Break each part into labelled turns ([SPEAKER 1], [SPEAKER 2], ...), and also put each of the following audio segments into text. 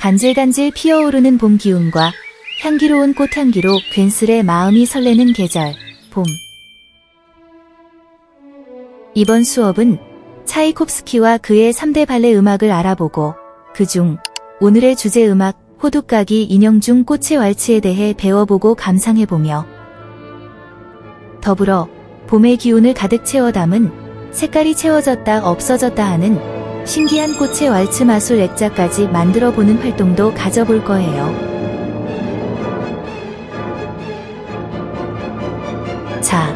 [SPEAKER 1] 간질간질 피어오르는 봄 기운과 향기로운 꽃향기로 괜스레 마음이 설레는 계절, 봄. 이번 수업은 차이콥스키와 그의 3대 발레 음악을 알아보고 그중 오늘의 주제 음악 호두까기 인형 중 꽃의 왈츠에 대해 배워보고 감상해보며 더불어 봄의 기운을 가득 채워 담은 색깔이 채워졌다 없어졌다 하는 신기한 꽃의 왈츠 마술 액자까지 만들어 보는 활동도 가져볼 거예요. 자,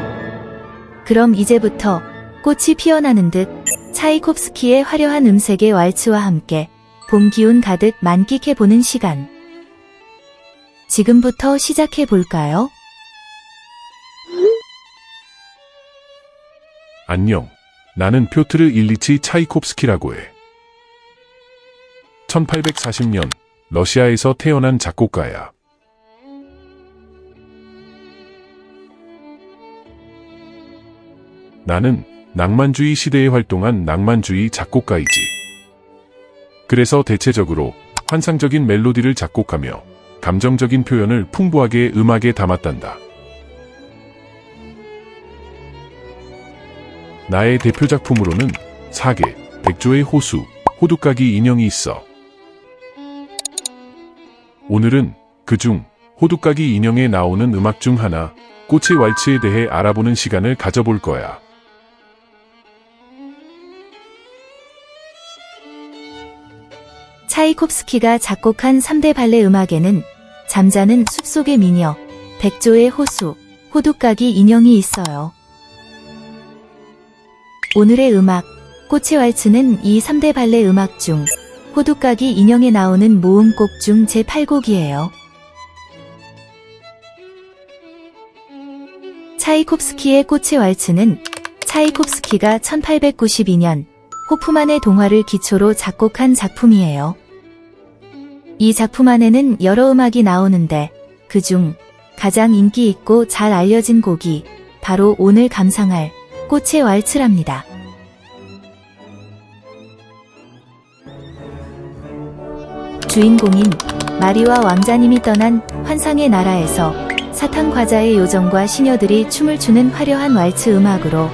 [SPEAKER 1] 그럼 이제부터 꽃이 피어나는 듯 차이콥스키의 화려한 음색의 왈츠와 함께 봄 기운 가득 만끽해 보는 시간. 지금부터 시작해 볼까요?
[SPEAKER 2] 안녕. 나는 표트르 일리치 차이콥스키라고 해. 1840년 러시아에서 태어난 작곡가야. 나는 낭만주의 시대에 활동한 낭만주의 작곡가이지. 그래서 대체적으로 환상적인 멜로디를 작곡하며 감정적인 표현을 풍부하게 음악에 담았단다. 나의 대표 작품으로는 사계, 백조의 호수, 호두까기 인형이 있어. 오늘은 그중 호두까기 인형에 나오는 음악 중 하나, 꽃의 왈츠에 대해 알아보는 시간을 가져볼 거야.
[SPEAKER 1] 차이콥스키가 작곡한 3대 발레 음악에는 잠자는 숲속의 미녀, 백조의 호수, 호두까기 인형이 있어요. 오늘의 음악, 꽃의 왈츠는 이 3대 발레 음악 중 호두까기 인형에 나오는 모음곡 중 제8곡이에요. 차이콥스키의 꽃의 왈츠는 차이콥스키가 1892년 호프만의 동화를 기초로 작곡한 작품이에요. 이 작품 안에는 여러 음악이 나오는데 그중 가장 인기 있고 잘 알려진 곡이 바로 오늘 감상할 꽃의 왈츠랍니다. 주인공인 마리와 왕자님이 떠난 환상의 나라에서 사탕 과자의 요정과 시녀들이 춤을 추는 화려한 왈츠 음악으로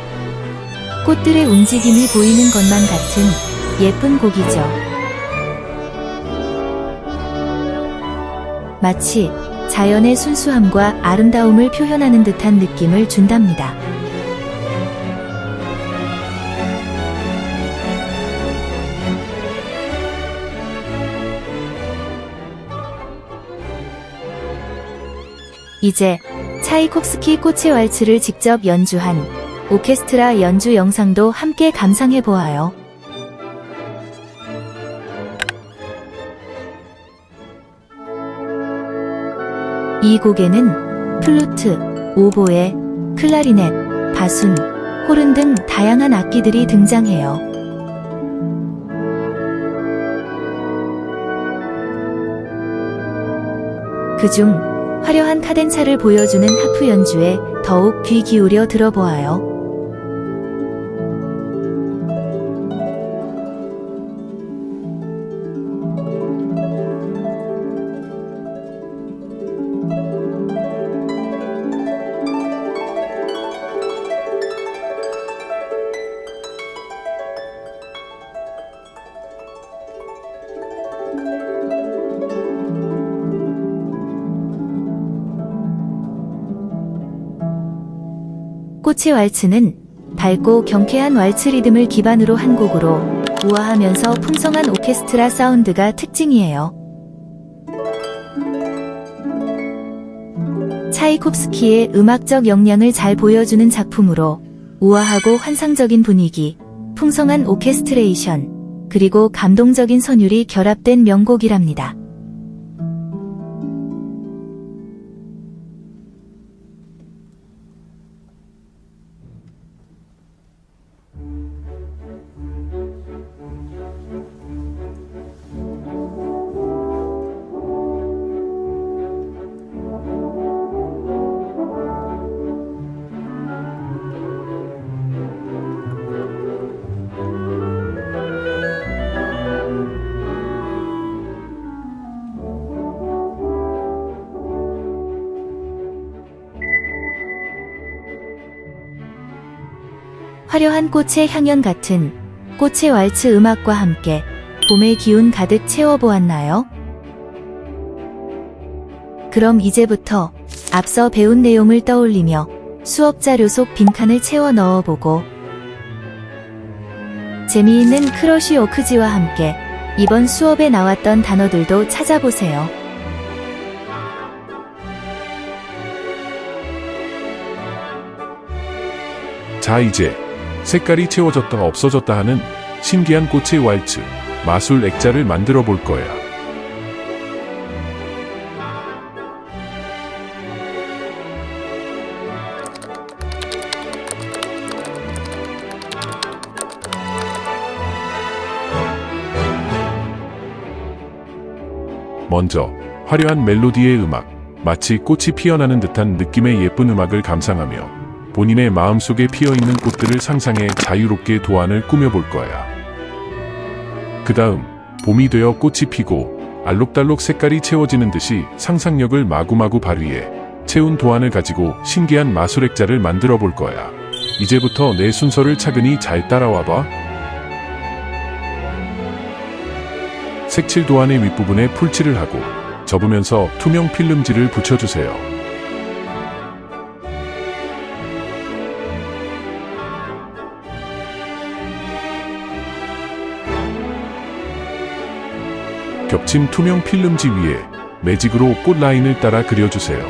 [SPEAKER 1] 꽃들의 움직임이 보이는 것만 같은 예쁜 곡이죠. 마치 자연의 순수함과 아름다움을 표현하는 듯한 느낌을 준답니다. 이제 차이콥스키 꽃의 왈츠를 직접 연주한 오케스트라 연주 영상도 함께 감상해 보아요. 이 곡에는 플루트, 오보에, 클라리넷, 바순, 호른 등 다양한 악기들이 등장해요. 그중 화려한 카덴차를 보여주는 하프 연주에 더욱 귀 기울여 들어보아요. 꽃의 왈츠는 밝고 경쾌한 왈츠 리듬을 기반으로 한 곡으로 우아하면서 풍성한 오케스트라 사운드가 특징이에요. 차이콥스키의 음악적 역량을 잘 보여주는 작품으로 우아하고 환상적인 분위기, 풍성한 오케스트레이션, 그리고 감동적인 선율이 결합된 명곡이랍니다. 화려한 꽃의 향연 같은 꽃의 왈츠 음악과 함께 봄의 기운 가득 채워보았나요? 그럼 이제부터 앞서 배운 내용을 떠올리며 수업 자료 속 빈칸을 채워 넣어보고 재미있는 크러쉬 워크지와 함께 이번 수업에 나왔던 단어들도 찾아보세요.
[SPEAKER 2] 자, 이제 색깔이 채워졌다 없어졌다 하는 신기한 꽃의 왈츠, 마술 액자를 만들어 볼 거야. 먼저 화려한 멜로디의 음악, 마치 꽃이 피어나는 듯한 느낌의 예쁜 음악을 감상하며 본인의 마음속에 피어있는 꽃들을 상상해 자유롭게 도안을 꾸며볼 거야. 그 다음, 봄이 되어 꽃이 피고 알록달록 색깔이 채워지는 듯이 상상력을 마구마구 발휘해 채운 도안을 가지고 신기한 마술액자를 만들어 볼 거야. 이제부터 내 순서를 차근히 잘 따라와 봐. 색칠 도안의 윗부분에 풀칠을 하고 접으면서 투명 필름지를 붙여주세요. 겹친 투명 필름지 위에 매직으로 꽃 라인을 따라 그려주세요.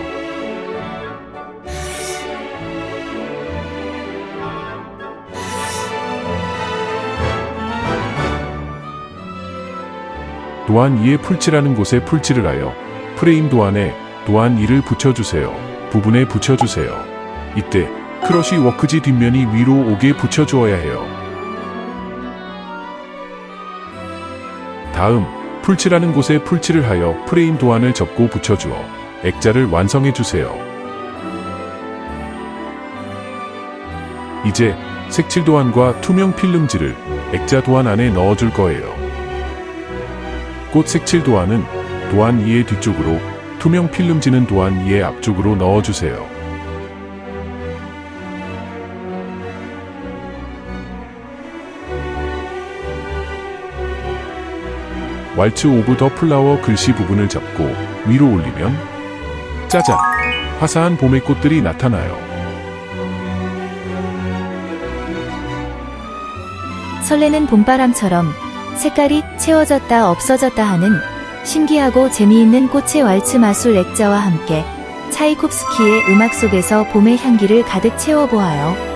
[SPEAKER 2] 도안 2에 풀칠하는 곳에 풀칠을 하여 프레임 도안에 도안 2를 붙여주세요. 부분에 붙여주세요. 이때 크러쉬 워크지 뒷면이 위로 오게 붙여주어야 해요. 다음 풀칠하는 곳에 풀칠을 하여 프레임 도안을 접고 붙여주어 액자를 완성해 주세요. 이제 색칠 도안과 투명 필름지를 액자 도안 안에 넣어줄 거예요. 꽃 색칠 도안은 도안 2의 뒤쪽으로, 투명 필름지는 도안 2의 앞쪽으로 넣어주세요. 왈츠 오브 더 플라워 글씨 부분을 잡고 위로 올리면 짜잔! 화사한 봄의 꽃들이 나타나요.
[SPEAKER 1] 설레는 봄바람처럼 색깔이 채워졌다 없어졌다 하는 신기하고 재미있는 꽃의 왈츠 마술 액자와 함께 차이콥스키의 음악 속에서 봄의 향기를 가득 채워보아요.